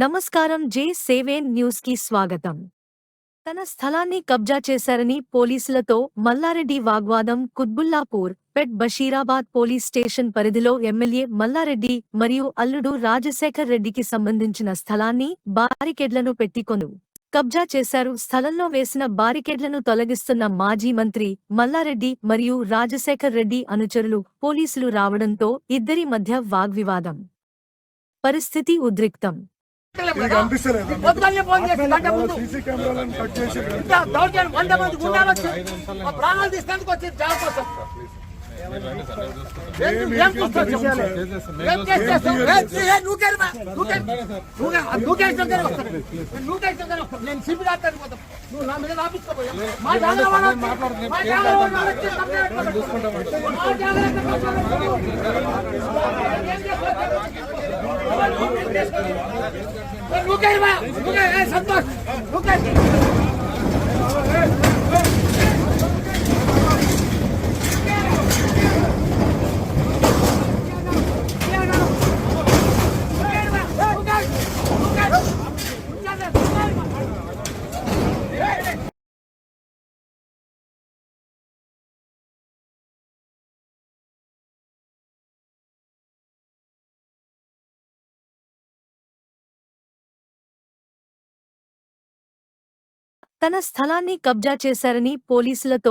నమస్కారం జే సేవేన్ న్యూస్కి స్వాగతం. తన స్థలాన్ని కబ్జా చేశారని పోలీసులతో మల్లారెడ్డి వాగ్వాదం కుత్బుల్లాపూర్ పెట్ బషీరాబాద్ పోలీస్ స్టేషన్ పరిధిలో ఎమ్మెల్యే మల్లారెడ్డి మరియు అల్లుడు రాజశేఖర్ రెడ్డికి సంబంధించిన స్థలాన్ని బారికేడ్లను పెట్టికొను కబ్జా చేశారు. స్థలంలో వేసిన బారికేడ్లను తొలగిస్తున్న మాజీ మంత్రి మల్లారెడ్డి మరియు రాజశేఖర్ రెడ్డి అనుచరులు పోలీసులు రావడంతో ఇద్దరి మధ్య వాగ్వివాదం. పరిస్థితి ఉద్రిక్తం. పొద్దున్నే ఫోన్ చేసి గంట ముందు సీసీ కెమెరాలను కట్ చేసి ఇంత దౌర్జన్యం వంద మంది గుండాలు వచ్చి మా ప్రాణాలు తీసేందుకు వచ్చి జాబ్ కోసం. నేను సిపి రాస్తాను పోతాం. నువ్వు నా మీద రాపించుకోపోయా. మా జాగాలో रुके रुके संतोष रुके తన స్థలాన్ని కబ్జా చేశారని పోలీసులతో